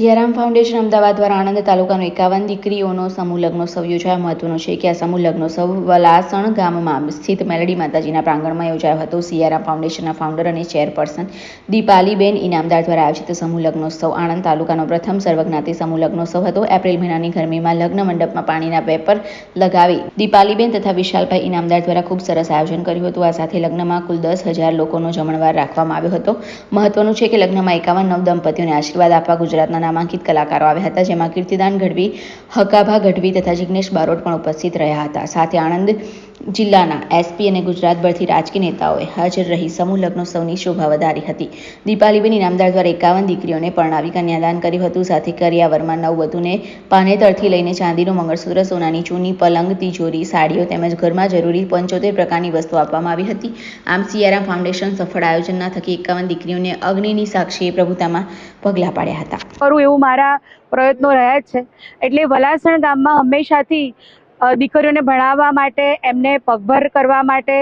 Siyaram foundation Ahmedabad દ્વારા આણંદ તાલુકાનો એકાવન દીકરીઓનો સમૂહ લગ્નોત્સવ યોજાયો મહત્વનું છે કે આ સમૂહ લગ્નોત્સવ વલાસણ ગામમાં સ્થિત મેલડી માતાજીના પ્રાંગણમાં યોજાયો હતો. સિયારામ ફાઉન્ડેશનના ફાઉન્ડર અને ચેરપર્સન દીપાલીબેન ઇનામદાર દ્વારા આયોજિત સમૂહ લગ્નોત્સવ આણંદ તાલુકાનો પ્રથમ સર્વજ્ઞાતિ સમૂહ લગ્નોત્સવ હતો. એપ્રિલ મહિનાની ગરમીમાં લગ્ન મંડપમાં પાણીના વેપર લગાવી દીપાલીબેન તથા વિશાલભાઈ ઇનામદાર દ્વારા ખૂબ સરસ આયોજન કર્યું હતું. આ સાથે લગ્નમાં કુલ દસ હજાર લોકોનો જમણવાર રાખવામાં આવ્યો હતો. મહત્વનું છે કે લગ્નમાં એકાવન નવ દંપતીઓને આશીર્વાદ આપવા ગુજરાતના નામાંકિત કલાકારો આવ્યા હતા, જેમાં કીર્તિદાન ગઢવી, હકાભા ગઢવી તથા જિગ્નેશ બારોટ પણ ઉપસ્થિત રહ્યા હતા. સાથે આણંદ જિલ્લાના એસપી અને ગુજરાતભરથી રાજકીય નેતાઓએ હાજર રહી સમૂહ લગ્નોત્સવની શોભા વધારી હતી. દીપાલીબેન ઇનામદાર દ્વારા એકાવન દીકરીઓને પરણાવી કન્યાદાન કર્યું હતું. સાથે કરિયાવરમાં નવ વધુને પાનેતરથી લઈને ચાંદીનું મંગળસૂત્ર, સોનાની ચૂની, પલંગ, તિજોરી, સાડીઓ તેમજ ઘરમાં જરૂરી પંચોતેર પ્રકારની વસ્તુ આપવામાં આવી હતી. આમ સિયારામ ફાઉન્ડેશન સફળ આયોજનના થકી એકાવન દીકરીઓને અગ્નિની સાક્ષીએ પ્રભુતામાં પગલાં પાડ્યા હતા. એવું મારા પ્રયત્નો રહ્યા જ છે. એટલે વલાસણ ગામમાં હંમેશાથી દીકરીઓને ભણાવવા માટે, એમને પગભર કરવા માટે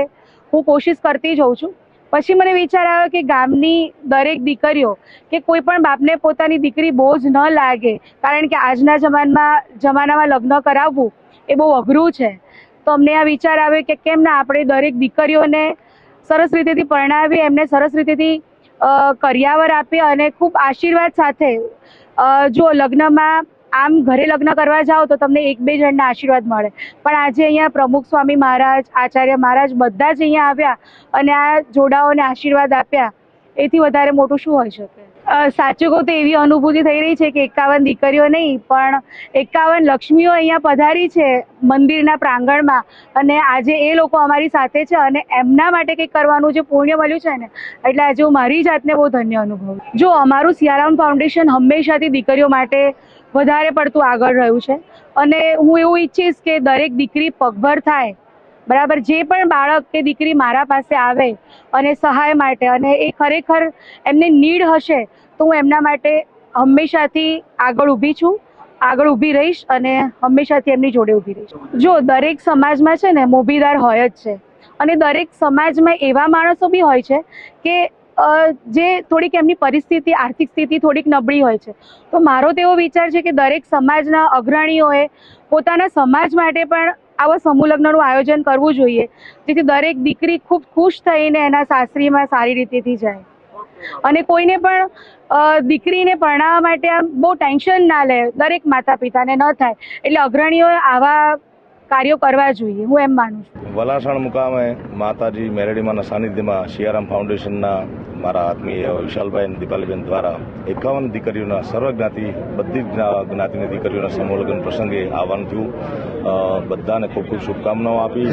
હું કોશિશ કરતી જ હોઉં છું. પછી મને વિચાર આવ્યો કે ગામની દરેક દીકરીઓ કે કોઈ પણ બાપને પોતાની દીકરી બોજ ન લાગે, કારણ કે આજના જમાનામાં જમાનામાં લગ્ન કરાવવું એ બહુ અઘરું છે. તો અમને આ વિચાર આવ્યો કે કેમ ના આપણે દરેક દીકરીઓને સરસ રીતેથી પરણાવી એમને સરસ રીતેથી કર્યાવર આપી અને ખૂબ આશીર્વાદ સાથે જો લગ્નમાં આમ ઘરે લગ્ન કરવા જાઓ તો તમને એક બે જણના આશીર્વાદ મળે. પણ આજે અહીંયા પ્રમુખ સ્વામી મહારાજ, આચાર્ય મહારાજ બધા જ અહીંયા આવ્યા અને આ જોડાઓને આશીર્વાદ આપ્યા. એથી વધારે મોટું શું હોઈ શકે? સાચું કહું તો એવી અનુભૂતિ થઈ રહી છે કે એકાવન દીકરીઓ નહીં, પણ એકાવન લક્ષ્મીઓ અહીંયા પધારી છે મંદિરના પ્રાંગણમાં. અને આજે એ લોકો અમારી સાથે છે અને એમના માટે કંઈક કરવાનું જે પુણ્ય મળ્યું છે ને, એટલે આજે હું મારી જાતને બહુ ધન્ય અનુભવું. જો અમારું સિયારામ ફાઉન્ડેશન હંમેશાથી દીકરીઓ માટે વધારે પડતું આગળ રહ્યું છે. અને હું એવું ઈચ્છીશ કે દરેક દીકરી પગભર થાય બરાબર? જે પણ બાળક કે દીકરી મારા પાસે આવે અને સહાય માટે અને એ ખરેખર એમને નીડ હશે, તો હું એમના માટે હંમેશાથી આગળ ઊભી છું, આગળ ઊભી રહીશ અને હંમેશાથી એમની જોડે ઊભી રહીશ. જો દરેક સમાજમાં છે ને મોભીદાર હોય જ છે અને દરેક સમાજમાં એવા માણસો બી હોય છે કે જે થોડીક એમની પરિસ્થિતિ, આર્થિક સ્થિતિ થોડીક નબળી હોય છે. તો મારો તેવો વિચાર છે કે દરેક સમાજના અગ્રણીઓએ પોતાના સમાજ માટે પણ આવા સમૂહ લગ્નનું આયોજન કરવું જોઈએ. જેથી દરેક દીકરી ખૂબ ખુશ થઈને એના સાસરીમાં સારી રીતેથી જાય. અને કોઈને પણ દીકરીને પરણાવવા માટે આમ બહુ ટેન્શન ના લે. દરેક માતા પિતાને ન થાય. એટલે અગ્રણીઓ આવા કાર્યો કરવા જોઈએ. હું એમ માનું છું. વલાસણ મુકામે માતાજી મેરડીમાના સાનિધ્યમાં સિયારામ ફાઉન્ડેશનના મારા આત્મીય વિશાલભાઈ અને દીપાલીબેન દ્વારા એકાવન દીકરીઓના સર્વજ્ઞાતિ બધી જ જ્ઞાતિની દીકરીઓના સમૂહ લગ્ન પ્રસંગે આવવાનું થયું. બધાને ખૂબ ખૂબ શુભકામનાઓ આપી.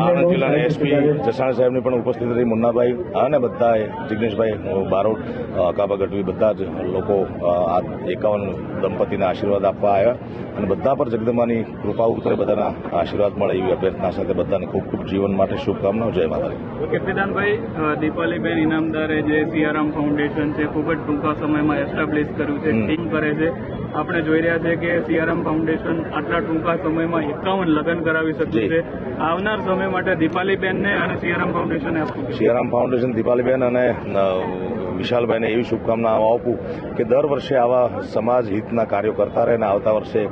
આણંદ જિલ્લાના એસપી જસાણ સાહેબની પણ ઉપસ્થિત રહી. મુન્નાભાઈ અને બધાએ જિગ્નેશભાઈ બારોટ કાબા ગઢવી બધા જ લોકો આ એકાવન દંપતીના આશીર્વાદ આપવા આવ્યા. અને બધા પર જગદંબાની કૃપા ઉતરે બધાના આશીર્વાદ મળે એવી અભ્યર્થના સાથે બધાને ખૂબ ખૂબ જીવન માટે શુભકામનાઓ. જય માતાજી. કીર્તિદાનભાઈ અ, દીપાલીબેન ઇનામદારે જે સિયારામ ફાઉન્ડેશન છે ખૂબ જ ટૂંકા સમયમાં એસ્ટાબ્લિશ કર્યું છે. ટીમ કરે છે આપણે જોઈ રહ્યા છે કે સીઆરએમ ફાઉન્ડેશન આટલા ટૂંકા સમયમાં એકાવન લગ્ન કરાવી. શક્યું છે. આવનાર સમય માટે દીપાલીબેનને અને સિયારામ ફાઉન્ડેશને આપવું સીઆરએમ ફાઉન્ડેશન દીપાલીબેન અને વિશાલભાઈને એવી શુભકામનાઓ આપું કે દર વર્ષે આવા સમાજ હિતના કાર્યો કરતા રહે અને આવતા વર્ષે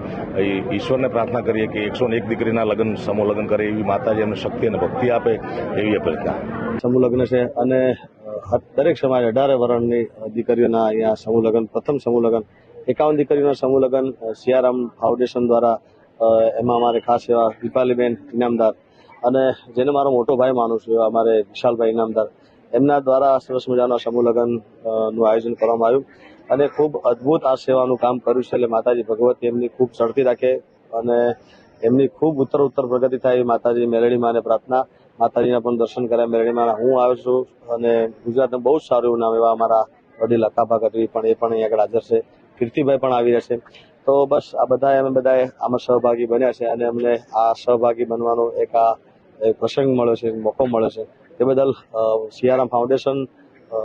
ઈશ્વરને પ્રાર્થના કરીએ કે એકસો એક દીકરીના લગ્ન સમૂહ લગ્ન કરે એવી માતાજી એમને શક્તિ અને ભક્તિ આપે એવી અભ્યર્થના સમૂહ લગ્ન છે અને દરેક સમાજ અઢારે વર્ણની દીકરીઓના અહીંયા સમૂહ લગ્ન પ્રથમ સમૂહ લગ્ન એકાવન દીકરીઓના સમૂહ લગ્ન સિયારામ ફાઉન્ડેશન દ્વારા એમાં અમારે ખાસ એવા દીપાલીબેન ઇનામદાર અને જેને મારો મોટો ભાઈ માનું છું, એવા અમારે વિશાલભાઈ ઇનામદાર, એમના દ્વારા સરસ મજાના સમૂહ લગ્નનું આયોજન કરવામાં આવ્યું. અને ખૂબ અદ્ભુત આ સેવાનું કામ કર્યું છે, એટલે માતાજી ભગવતી એમની ખૂબ ચડતી રાખે અને એમની ખૂબ ઉત્તર ઉત્તર પ્રગતિ થાય માતાજી મેલડી માને પ્રાર્થના માતાજીના પણ દર્શન કર્યા. મેરડીમાં હું આવ્યો છું અને ગુજરાતનું બહુ સારું નામ એવા અમારા વડીલ અકાભા ગઢવી પણ એ પણ અહીં આગળ હાજર છે. કીર્તિભાઈ પણ આવી રહેશે તો બસ આ બધા અમે બધાએ આમાં સહભાગી બન્યા છે અને અમને આ સહભાગી બનવાનો એક આ પ્રસંગ મળ્યો છે મોકો મળ્યો છે. તે બદલ સિયારામ ફાઉન્ડેશન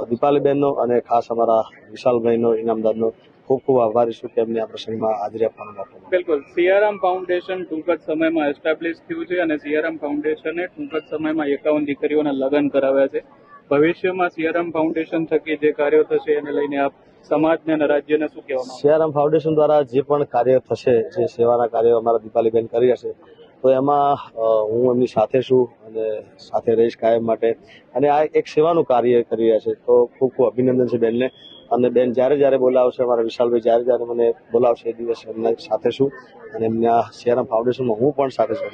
દીપાલીબેનનો અને ખાસ અમારા વિશાલભાઈનો, ઇનામદારનો ખૂબ ખૂબ આભારી છું કે એમને આ પ્રસંગમાં હાજરી આપવાનો મોકો બિલકુલ. સિયારામ ફાઉન્ડેશન ટૂંક જ સમયમાં એસ્ટાબ્લિશ થયું છે અને સિયારામ ફાઉન્ડેશને ટૂંક જ સમયમાં એકાવન દીકરીઓના લગ્ન કરાવ્યા છે. ભવિષ્યમાં સિયારામ ફાઉન્ડેશન થકી જે કાર્યો થશે એને લઈને આપ સમાજને અને રાજ્યને શું કહેવા સિયારામ ફાઉન્ડેશન દ્વારા જે પણ કાર્ય થશે જે સેવાના કાર્યો અમારા દીપાલીબેન કરી હશે તો એમાં હું એમની સાથે છું અને સાથે રહીશ કાયમ માટે. અને આ એક સેવાનું કાર્ય કરી રહ્યા છે તો ખૂબ ખૂબ અભિનંદન છે બેનને. અને બેન જ્યારે જ્યારે બોલાવશે અમારા વિશાલભાઈ જ્યારે જ્યારે મને બોલાવશે એ દિવસે એમના સાથે છું. અને એમના સિયારામ ફાઉન્ડેશનમાં હું પણ સાથે છું.